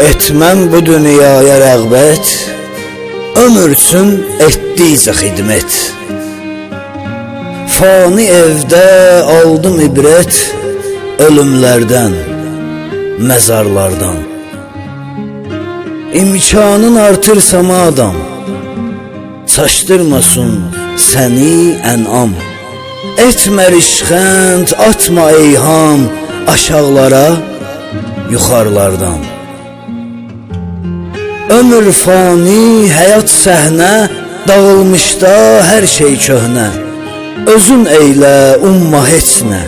etmem bu dünyaya rəğbət Ömürsün etdiycə xidmət. Fani evdə aldım ibrət Ölümlərdən, məzarlardan. İmkanın artırsa madam Çaşdırmasın səni ənam. Etmə rişxənd, atma eyham Aşağılara, yuxarılardan Ömür fani, həyat səhnə Dağılmışda hər şey köhnə. Özün eylə, umma heç nə.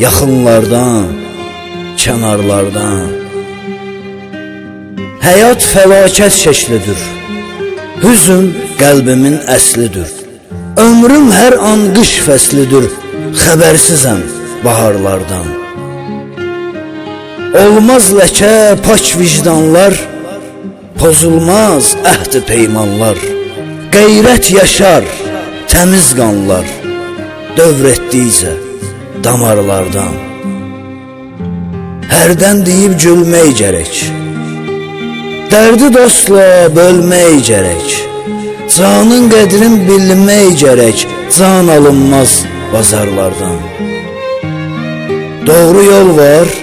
Yaxınlardan, kənarlardan. Həyat fəlakət şəklidir. Hüzün qəlbimin əslidir. Ömrüm hər an qış fəslidir. Xəbərsizəm baharlardan. Olmaz ləkə pak vicdanlar Pozulmaz əhd peymanlar. Qeyrət yaşar təmiz qanlar Dövr etdikcə damarlardan. Hərdən deyib gülmək gərək Dərdi dostla bölmək gərək Canın qədrin bilmək gərək Can alınmaz bazarlardan. Doğru yol var,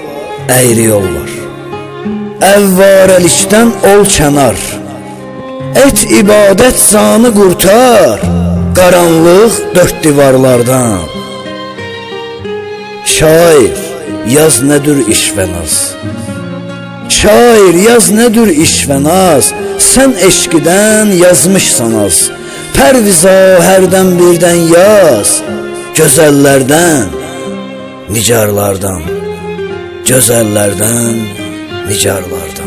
əyri yol var Əvvarəlikdən ol kənar Et ibadət canı qurtar Qaranlıq dörd divarlardan. Şair yaz nədir iş Şair yaz nədir iş və naz? Sən eşqidən yazmışsan az. Pərviza hərdən birdən yaz. Gözəllərdən, nicarlardan. Gözəllərdən, nicarlardan.